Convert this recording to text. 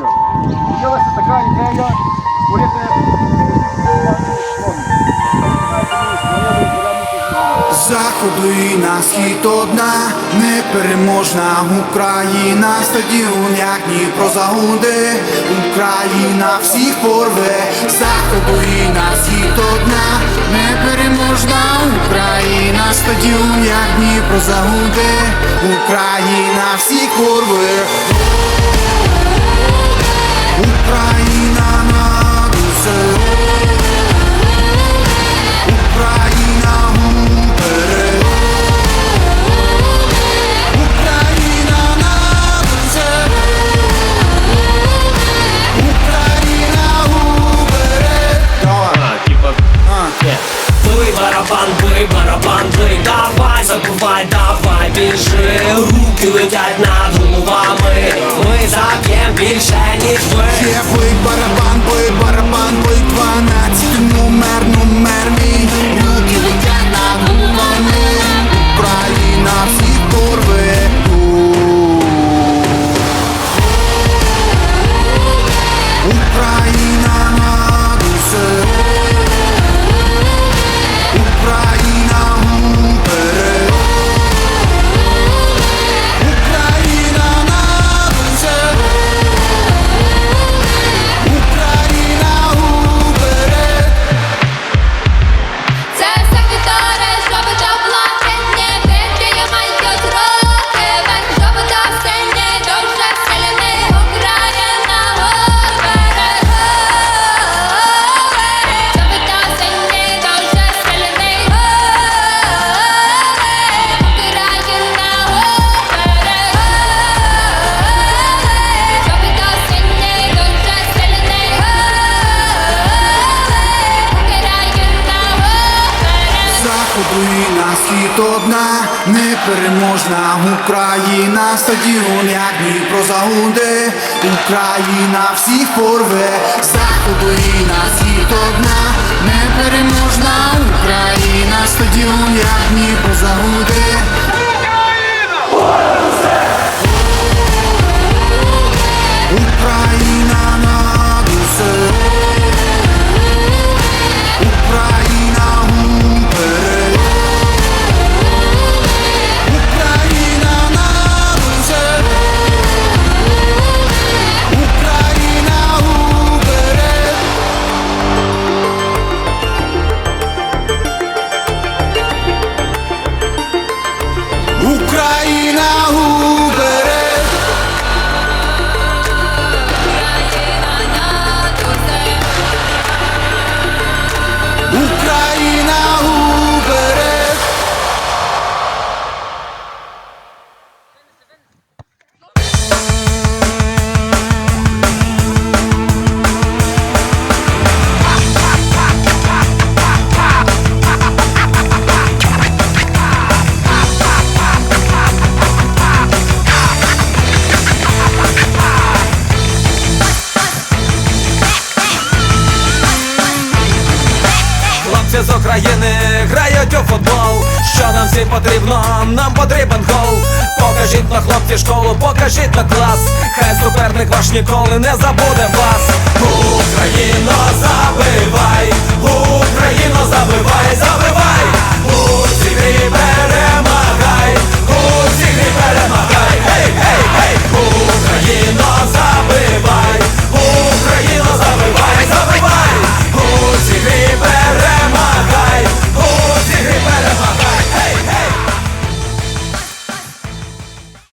місця з'явилася така ідея створити Заходу і на схід одна, непереможна Україна, стадіон, як ні про загуде, Україна всіх порве, заходу і на схід одна, непереможна Україна, стадіон, як Дніпро загуди, Україна всіх порве. Україна над усе Україна уперед Україна усе Україна уперед Давай. типа, А. е. Бий барабан, бий барабан, бий, давай, забувай, давай, біжи. Руки летять над головами. Ми заб'єм більше, ніж ви Є бий барабан, схід одна непереможна Україна, стадіон, як Дніпро загуде, Україна всіх порве, заходу і на світ одна України грають у футбол. Що нам всім потрібно? Нам потрібен гол. Покажіть на хлопці школу, покажіть на клас. Хай суперник ваш ніколи не забуде вас. Україно,